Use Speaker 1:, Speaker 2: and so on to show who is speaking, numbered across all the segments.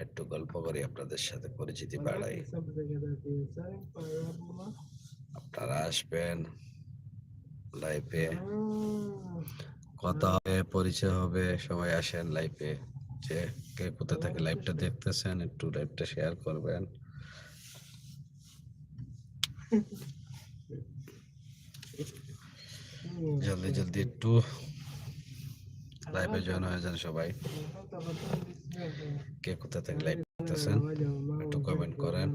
Speaker 1: একটু গল্প করি আপনাদের সাথে পরিচিতি বাড়াই। আপনারা আসবেন লাইফে কথা হবে পরিচয় হবে সবাই আসেন লাইফে যে কে কোথা থেকে লাইভটা দেখতেছেন একটু লাইভটা শেয়ার করবেন। জলদি জলদি একটু লাইভে জয়েন হয়ে যান সবাই। কে কোথা থেকে লাইভ দেখতেছেন একটু কমেন্ট করেন।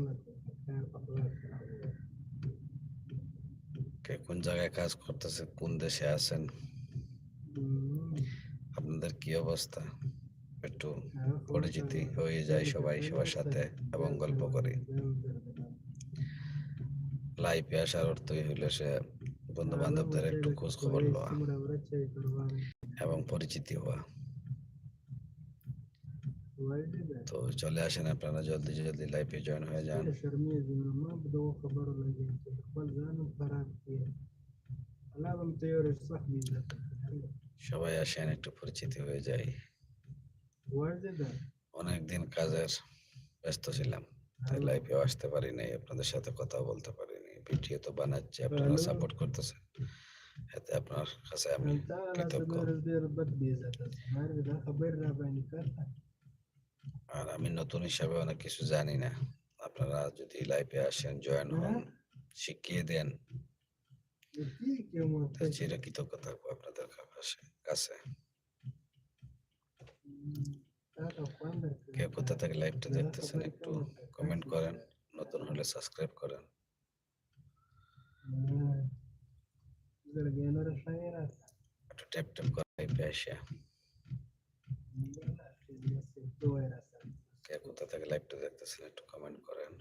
Speaker 1: কে কোন জায়গায় কাজ করতেছে, কোন দেশে আছেন? আপনাদের কি অবস্থা? একটু পরিচিতি হয়ে যায় সবাই সবার সাথে এবং গল্প করি। লাইভে আসার অর্থই হইল সে বন্ধু বান্ধবদের একটু খোঁজ খবর লওয়া এবং পরিচিতি হওয়া। তো চলে আসেন আপনারা জলদি জলদি লাইভে জয়েন হয়ে যান সবাই আসেন একটু পরিচিতি হয়ে যায় অনেকদিন কাজের ব্যস্ত ছিলাম তাই লাইভেও আসতে পারি নাই আপনাদের সাথে কথা বলতে পারিনি ভিডিও তো বানাচ্ছি আপনারা সাপোর্ট করতেছেন এতে আপনার কাছে আমি কৃতজ্ঞ আর আমি নতুন হিসাবে অনেক কিছু জানি না। আপনারা যদি লাইভে আসেন জয়েন হন শিখিয়ে দেন। তাই চিরকৃতজ্ঞ থাকব আপনাদের কাছে কাছে। কে কোথা থেকে লাইভটা দেখতেছেন একটু কমেন্ট করেন নতুন হলে সাবস্ক্রাইব করেন। একটু ট্যাপ ট্যাপ করে লাইভে আসে। কে কোথা থেকে লাইভটা দেখতেছেন, একটু কমেন্ট করেন।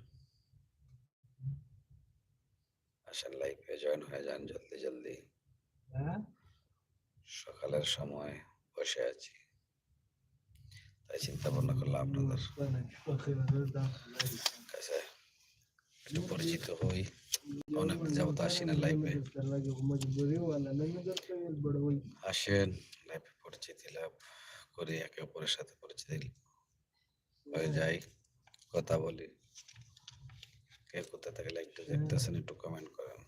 Speaker 1: আসেন লাইভে জয়েন হয়ে যান, জলদি জলদি। সকালের সময় বসে আছি। তাই চিন্তা ভাবনা করলাম আপনাদের কাছে একটু পরিচিত হই। অনেক যাবত আসি না লাইভে আসেন লাইভে পরিচিতি লাভ করে, একে অপরের সাথে পরিচিতি হয়ে যাই কথা বলি। কে কোথা থেকে লাইভটা দেখতেছেন একটু কমেন্ট করেন।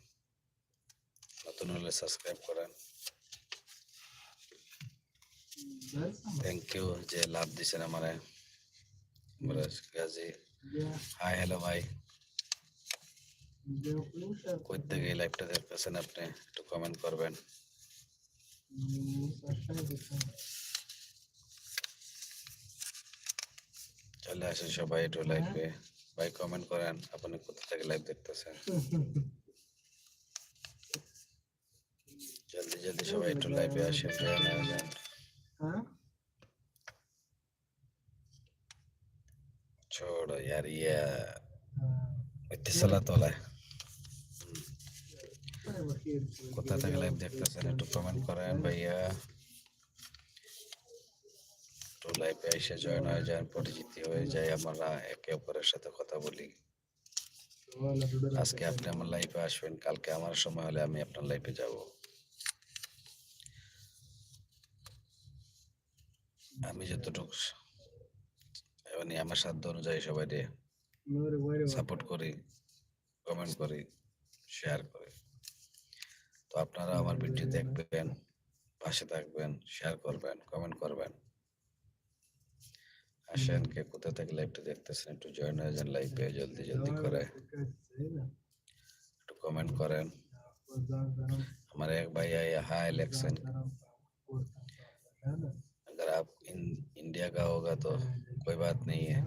Speaker 1: নতুন হলে সাবস্ক্রাইব করেন। থ্যাংক ইউ যে লাভ দিছেন আমারে। মুরাজ গাজী হাই হ্যালো ভাই কই থেকে লাইভটা দেখতেছেন আপনি? একটু কমেন্ট করবেন। চলে আসেন সবাই একটু লাইভে ভাই কমেন্ট করেন আপনি কোথা থেকে লাইভ দেখতেছেন জলদি জলদি সবাই একটু লাইভে আসেন জয়েন হয়ে যান छोड़ो यार ये ইত্তেসালাত ওলায় কোথা থেকে লাইভ দেখতেছেন একটু কমেন্ট করেন ভাইয়া একটু লাইভে এসে জয়েন হয়ে যান পরিচিতি হয়ে যায় আমরা একে অপরের সাথে কথা বলি। আজকে আপনি আমার লাইফে আসবেন, কালকে আমার সময় হলে আমি আপনার লাইফে যাব। আমি যতটুকু মানে আমার সাধ্য অনুযায়ী সবাই সাপোর্ট করি কমেন্ট করি শেয়ার করি। তো আপনারা আমার ভিডিও দেখবেন, পাশে থাকবেন শেয়ার করবেন কমেন্ট করবেন। আশান কে কোথা থেকে লাইভটা দেখতেছেন একটু জয়েন হয়ে যান লাইভে জলদি জলদি করে। একটু কমেন্ট করেন। আমার এক ভাই আই হাই इलेक्शन अगर आप इन इंडिया का होगा तो कोई बात नहीं है।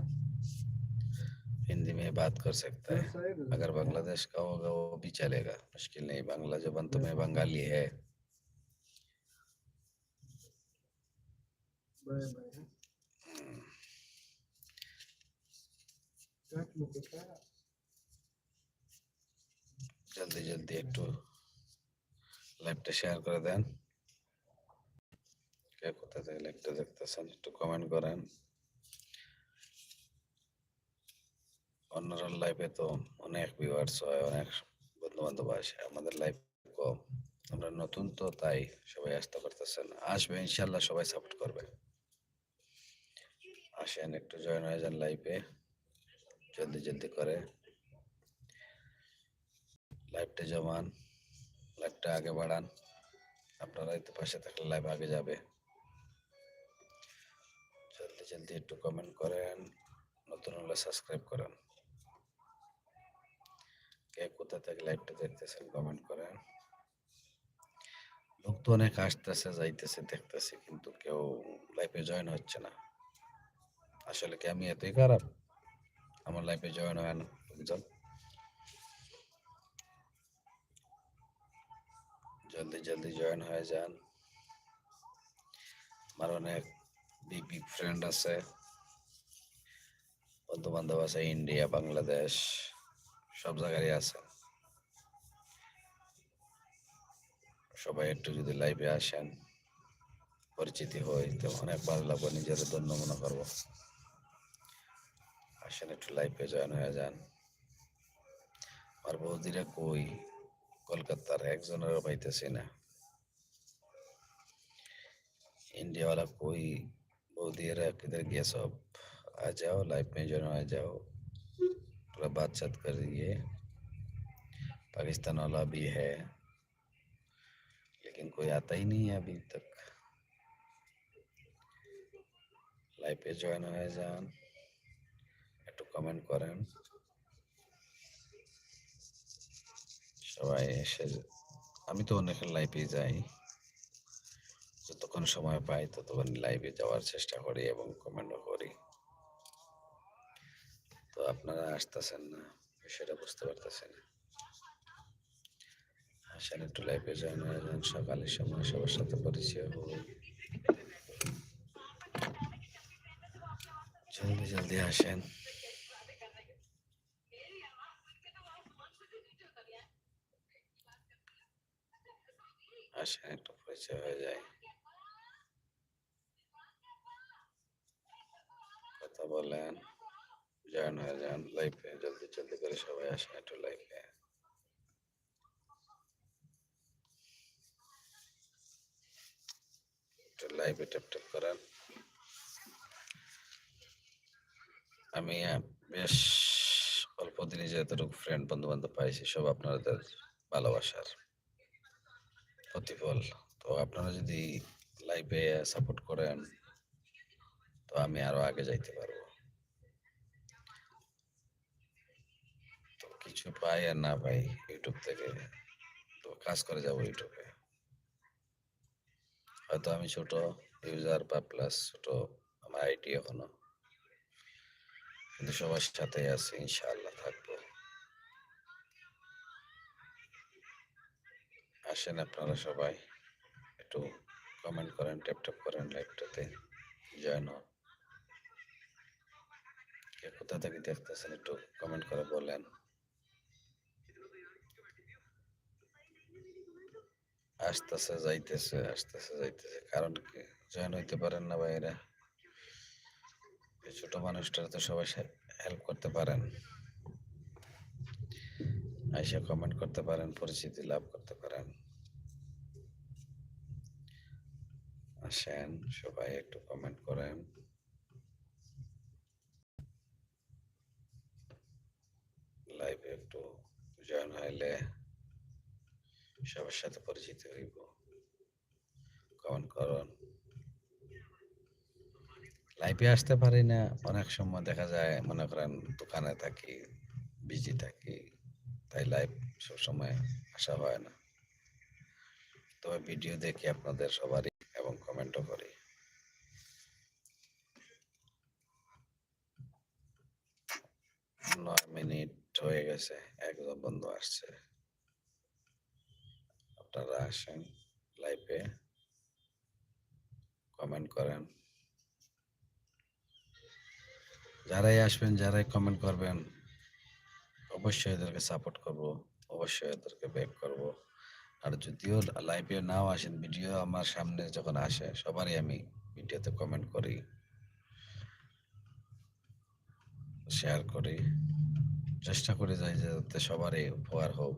Speaker 1: हिंदी में बात कर सकता है। अगर बांग्लादेश का होगा वो भी चलेगा। मुश्किल नहीं बांग्ला जबन तो मैं बंगाली है। Bye bye. জলদি জলদি একটু লাইভটা শেয়ার করে দেন। কে কোথা থেকে লাইভটা দেখতেছেন একটু কমেন্ট করেন। অন্যরা লাইভে তো অনেক ভিউয়ার্স হয়, অনেক বন্ধু বান্ধব আসে, আমাদের লাইভ কম। আমরা নতুন তো, তাই সবাই আসতে পারতেছেন। আসবে ইনশাল্লাহ সবাই সাপোর্ট করবে। আসেন, একটু জয়েন হয়ে যান লাইভে জলদি জলদি করে। লাইভটা জমান লাইভটা আগে বাড়ান। আপনারা তো পাশে থাকলে লাইভ আগে যাবে। জলদি জলদি একটু কমেন্ট করেন, নতুন হলে সাবস্ক্রাইব করেন। কে কোথা থেকে লাইভটা দেখতেছেন কমেন্ট করেন। লোক তো অনেক আসতেছে, যাইতেছে, দেখতেছে, কিন্তু কেউ লাইফে জয়েন হচ্ছে না। আসলে কি আমি এতই খারাপ? আমার লাইফে জয়েন হয় না লোকজন জলদি জলদি জয়েন হয়ে যান। আমার অনেক বিগ বিগ ফ্রেন্ড আছে। বন্ধু বান্ধব আছে, ইন্ডিয়া, বাংলাদেশ, সব জায়গায় আছে। সবাই একটু যদি লাইভে আসেন, পরিচিতি হই, তো অনেক ভালো লাগবে নিজের ধন্য মনে করব। আসেন একটু লাইভে জয়েন হয়ে যান আর বৌদিরা কই কলকাতার একজনেরও পাইতেছি না इंडिया वाला कोई बौदी रहा किधर गया सब आ जाओ लाइफ में ज्वाइन आ जाओ थोड़ा बातचीत करिए पाकिस्तान वाला भी है लेकिन कोई आता ही नहीं है अभी तक লাইফে জয়েন হয়ে যান একটু কমেন্ট করেন। সবাই এসে, আমি তো অনেক লাইফে যাই। যতক্ষণ সময় পাই ততক্ষণ লাইভে যাওয়ার চেষ্টা করি এবং কমেন্টও করি। তো আপনারা আসতেছেন না সেটা বুঝতে পারতেছেন আসেন একটু লাইভে জয়েন হয়ে, যান, সকালের সময় সবার সাথে পরিচয় হই জলদি জলদি আসেন। আসেন একটু পরিচয় হয়ে যায়। কথা বলেন জয়েন হয়ে যান লাইফে জলদি জলদি করে সবাই আসেন একটু লাইফে একটু লাইভে ট্যাপ ট্যাপ করেন। আমি বেশ অল্প দিনে যতটুকু ফ্রেন্ড বন্ধু বান্ধব পাইছি, সব আপনাদের ভালোবাসার। প্রতিফল তো আপনারা যদি লাইভে সাপোর্ট করেন, তো আমি আরও আগে যাইতে পারব। তো কিছু পাই আর না পাই ইউটিউব থেকে তো কাজ করে যাব ইউটিউবে হয়তো আমি ছোট ইউজার বা প্লাস ছোট, আমার আইডি এখনও কিন্তু সবার সাথে আছি, ইনশাআল্লাহ। আসেন আপনারা সবাই। একটু কমেন্ট করেন ট্যাপ ট্যাপ করেন লাইভটাতে জয়েন হন কে কোথা থেকে দেখতেছেন একটু কমেন্ট করে বলেন। আসতেছে, যাইতেছে আসতেছে, যাইতেছে। কারণ কি? জয়েন হইতে পারেন না এই ছোট মানুষটার তো সবাই হেল্প করতে পারেন। আইসা কমেন্ট করতে পারেন, পরিচিতি লাভ করতে পারেন। আসেন, সবাই একটু কমেন্ট করেন। লাইভে একটু জয়েন হইলে সবার সাথে পরিচিত হইব। কমেন্ট করুন। লাইভে আসতে পারি না, অনেক সময় দেখা যায়, মনে করেন দোকানে থাকি বিজি থাকি, তাই লাইভ সবসময় আসা হয় না। তবে ভিডিও দেখি আপনাদের সবারই এবং কমেন্টও করি। নয় মিনিট হয়ে গেছে একজন বন্ধু আসছে। আপনারা আসেন লাইভে কমেন্ট করেন। যারাই আসবেন, যারাই কমেন্ট করবেন, অবশ্যই এদেরকে সাপোর্ট করব, অবশ্যই এদেরকে ব্যাক করব। আর যদিও লাইভে নাও আসেন ভিডিও আমার সামনে যখন আসে, সবারই আমি ভিডিওতে কমেন্ট করি শেয়ার করি। চেষ্টা করে যাই, যাতে সবারই উপকার হোক।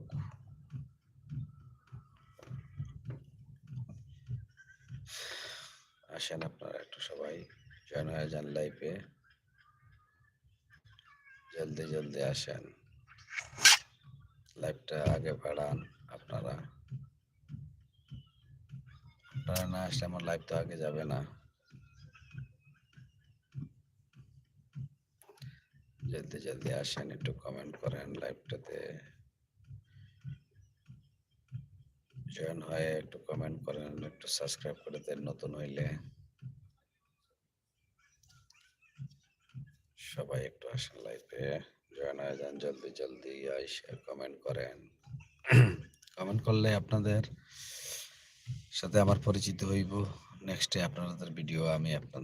Speaker 1: আসেন আপনারা একটু সবাই জয়েন হয়ে যান লাইফে জলদি জলদি আসেন। লাইভটা আগে বাড়ান আপনারা। আপনারা না, আসলে আমার লাইভ তো আগে যাবে না। জলদি জলদি আসেন, একটু কমেন্ট করেন লাইভটাতে জয়েন হয়ে একটু কমেন্ট করেন, একটু সাবস্ক্রাইব করে দেন নতুন হইলে। সবাই একটু আসেন লাইভে জয়েন হয়ে যান, জলদি জলদি আইসে কমেন্ট করেন। কমেন্ট করলে আপনাদের সাথে আমার পরিচিত হইব। নেক্সটে আপনাদের ভিডিও আমি আপনার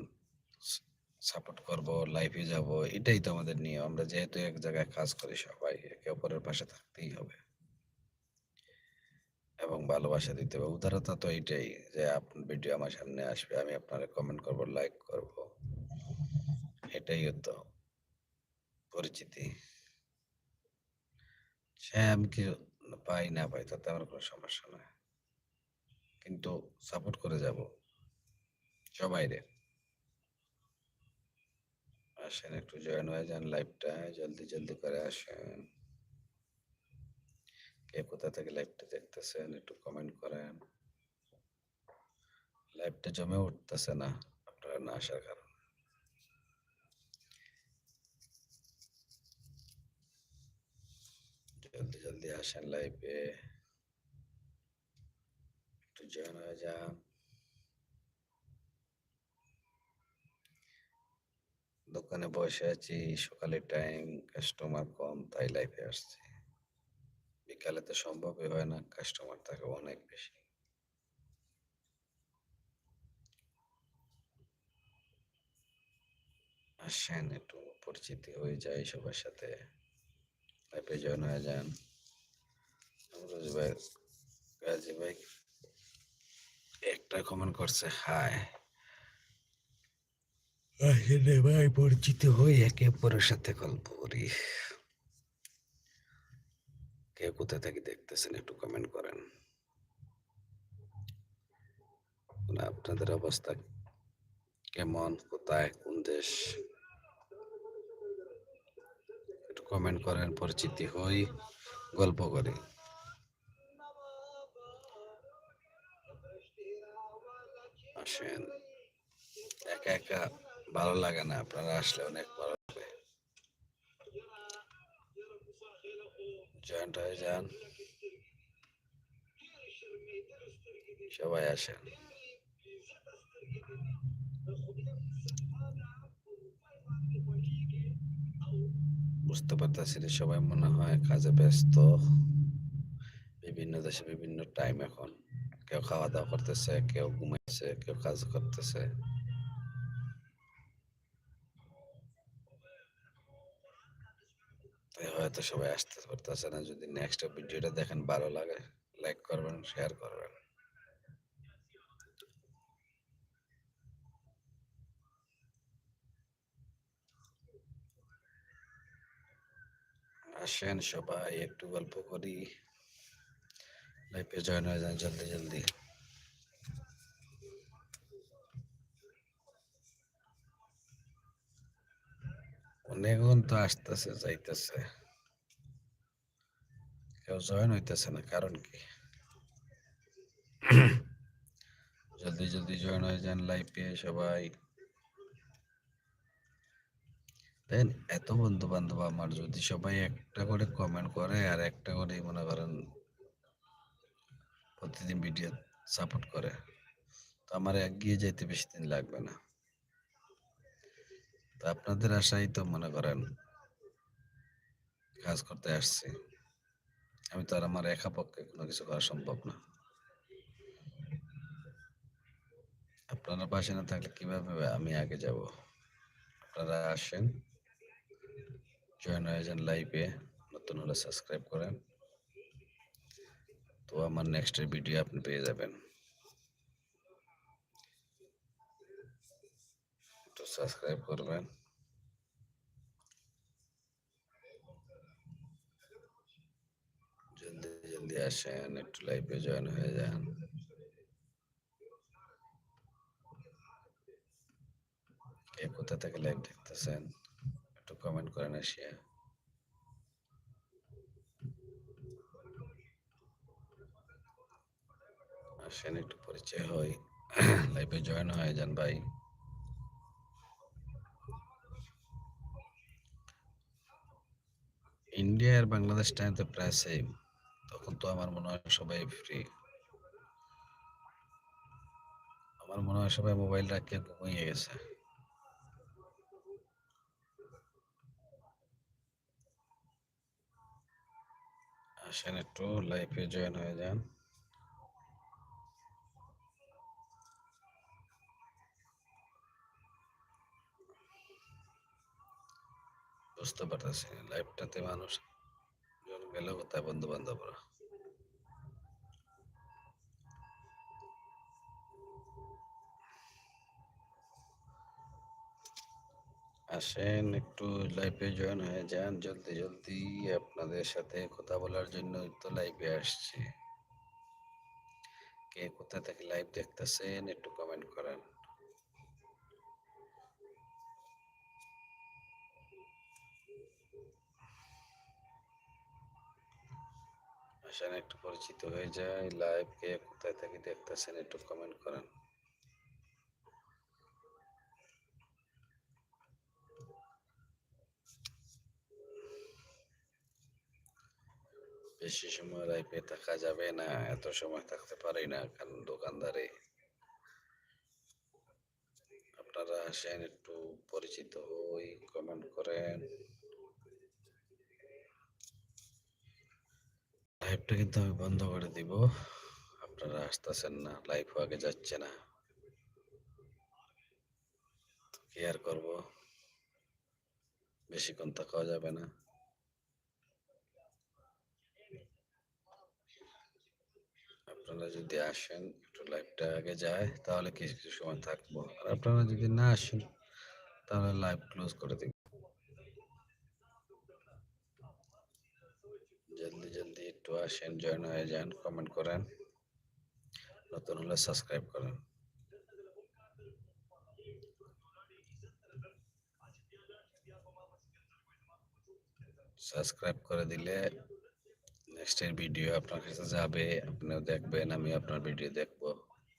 Speaker 1: সাপোর্ট করব লাইভে যাব, এটাই তো আমাদের নিয়ম। আমরা যেহেতু এক জায়গায় কাজ করি সবাই, একে অপরের পাশে থাকতেই হবে। এবং ভালোবাসা দিতে হবে। উদারতা তো এইটাই যে আপনার ভিডিও আমার সামনে আসবে, আমি আপনারা কমেন্ট করব লাইক করব। এটাই তো পরিচিতি। সে আমি কি পাই না পাই, তাতে আমার কোনো সমস্যা নয় কিন্তু সাপোর্ট করে যাব। সবাই রে। আসেন একটু জয়েন হয়ে যান লাইভটা জলদি জলদি করে আসেন। কে কোথা থেকে লাইভটা দেখতেছেন একটু কমেন্ট করেন। লাইভটা জমে উঠতেছে না, আপনারা না আসার কারণে। জলদি জলদি আসেন লাইভে যান দোকানে বসে আছি, সকালে টাইম কাস্টমার কম, তাই লাইফে আসছে। বিকালে তো সম্ভবই হয় না কাস্টমার থাকে অনেক বেশি। আসেন, একটু পরিচিতি হয়ে যায় সবার সাথে। লাইফে জয়েন হয়ে যান আমরোজ ভাই, গাজী ভাই একটা কমেন্ট করছে হাই আসলে ভাই, পরিচিত হই একে অপরের সাথে গল্প করি। কে কোথা থেকে দেখতেছেন একটু কমেন্ট করেন। আপনাদের অবস্থা কেমন? কোথায়? কোন দেশ? একটু কমেন্ট করেন, পরিচিতি হই, গল্প করি। আসেন একা একা ভালো লাগে না, আপনারা আসলে অনেক ভালো লাগবে জয়েন্ট হয়ে যান। সবাই আসেন। বুঝতে পারতেছি সবাই মনে হয় কাজে ব্যস্ত। বিভিন্ন দেশে বিভিন্ন টাইম এখন। কেউ খাওয়া দাওয়া করতেছে, কেউ ঘুমাইছে, কেউ কাজ করতেছে। হয়তো সবাই আসতে পারতেছে না। যদি নেক্সট ভিডিওটা দেখেন, ভালো লাগে লাইক করবেন শেয়ার করবেন। আসেন সবাই, একটু গল্প করি। লাইফে জয়েন হয়ে যান জলদি জলদি। অনেকক্ষণ তো আসতেছে, যাইতেছে। কেউ জয়েন হইতেছে না, কারণ কি? জলদি জলদি জয়েন হয়ে যান লাইফে সবাই। দেন এত বন্ধু বান্ধব আমার, যদি সবাই একটা করে কমেন্ট করে আর একটা করে মনে করেন প্রতিদিন ভিডিও সাপোর্ট করে। তো আমার এগিয়ে যেতে বেশি দিন লাগবে না। তো আপনাদের আশাই তো মনে করেন, কাজ করতে আসছি। আমি তো আর আমার একা পক্ষে কোনো কিছু করা সম্ভব না। আপনারা পাশে না থাকলে কীভাবে আমি আগে যাব? আপনারা আসেন জয়েন হয়ে যান লাইভে নতুন হলে সাবস্ক্রাইব করেন। তো আমার নেক্সটের ভিডিও আপনি পেয়ে যাবেন। তো সাবস্ক্রাইব করবেন। জলদি জলদি আসেন, একটু লাইভে জয়েন হয়ে যান। কোথা থেকে লাইভ দেখতেছেন? একটু কমেন্ট করেন এসিয়া আসেন, একটু পরিচয় হয় লাইভে জয়েন হয়ে যান ভাই। ইন্ডিয়া আর বাংলাদেশ টাইম তো প্রায় সেম তখন তো আমার মনে হয় সবাই ফ্রি আমার মনে হয় সবাই মোবাইল রাখিয়ে ঘুমিয়ে গেছে। আসেন একটু লাইভে জয়েন হয়ে যান। বুঝতে পারতেছি লাইভটাতে মানুষ জন গেল কোথায় বন্ধু বান্ধবরা আসেন, একটু লাইফে জয়েন হয়ে যান, জলদি জলদি আপনাদের সাথে কথা বলার জন্য তো লাইভে আসছি। কে কোথা থেকে লাইভ দেখতেছেন, একটু কমেন্ট করেন। আসেন একটু পরিচিত হয়ে যায় লাইভ কে কোথায় থেকে দেখতেছেন, একটু কমেন্ট করেন। বেশি সময় লাইভে থাকা যাবে না, এত সময় থাকতে পারি না, কারণ দোকানদারে। আপনারা আসেন, একটু পরিচিত হই কমেন্ট করেন। লাইভটা কিন্তু আমি বন্ধ করে দিব। আপনারা আসতেছেন না লাইভ আগে যাচ্ছে না। কি আর করব? বেশিক্ষণ থাকাও যাবে না। আপনারা যদি আসেন, একটু লাইভটা আগে যায়, তাহলে কিছু কিছু সময় থাকব। আর আপনারা যদি না আসেন, তাহলে লাইভ ক্লোজ করে দিব জলদি একটু আসেন জয়েন হয়ে যান কমেন্ট করেন। নতুন হলে সাবস্ক্রাইব করেন। সাবস্ক্রাইব করে দিলে নেক্সটের ভিডিও আপনার কাছে যাবে, আপনিও দেখবেন আমি আপনার ভিডিও দেখব,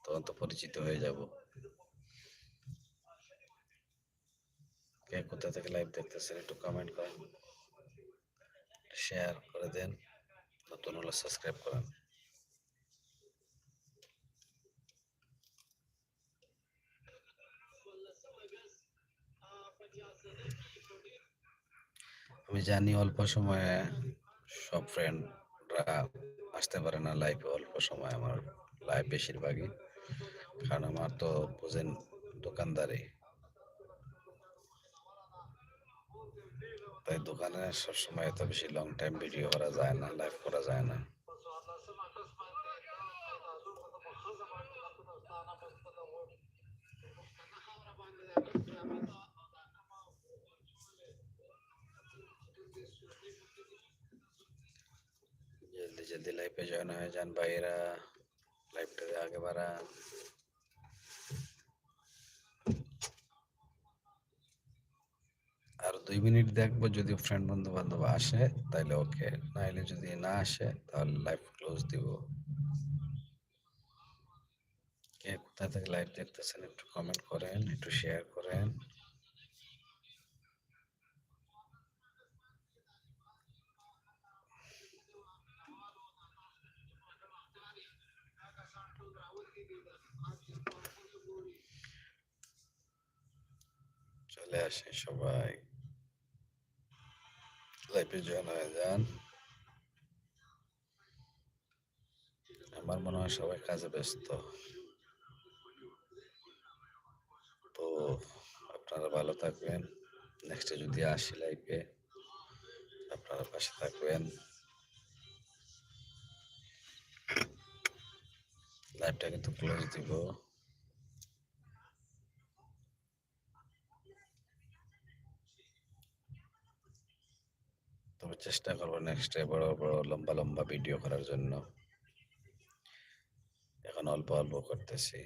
Speaker 1: তখন তো পরিচিত হয়ে যাব। কে কোথা থেকে লাইভ দেখতেছেন একটু কমেন্ট করেন শেয়ার করে দেন। নতুন হলে সাবস্ক্রাইব করেন আমি জানি অল্প সময়ে সব ফ্রেন্ডরা আসতে পারে না লাইভে অল্প সময় আমার লাইভ বেশিরভাগই। কারণ আমার তো বুঝেন দোকানদারি তাই দোকানে সবসময় এত বেশি লং টাইম ভিডিও করা যায় না লাইভ করা যায় না जल्दी जल्दी लाइव पे ज्वाइन হয়ে যান ভাইরা লাইভটাতে আগে বাড়ান আর দুই মিনিট দেখব যদি ফ্রেন্ড বন্ধু বান্ধব আসে তাহলে ওকে নাইলে যদি না আসে, তাহলে লাইভ ক্লোজ দিব। কে কোথা থেকে লাইভ দেখতেছেন একটু কমেন্ট করেন, একটু শেয়ার করেন। চলে আসে সবাই। লাইভে জয়েন হয়ে যান আমার মনে হয় সবাই কাজে ব্যস্ত তো আপনারা ভালো থাকবেন নেক্সটে যদি আসি লাইফে আপনারা পাশে থাকবেন লাইভটা কিন্তু ক্লোজ দিব তবে চেষ্টা করব নেক্সটে বড় বড় লম্বা লম্বা ভিডিও করার জন্য। এখন অল্প অল্প করতেছি।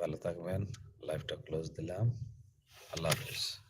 Speaker 1: ভালো থাকবেন। লাইফটা ক্লোজ দিলাম। আল্লাহ হাফিজ।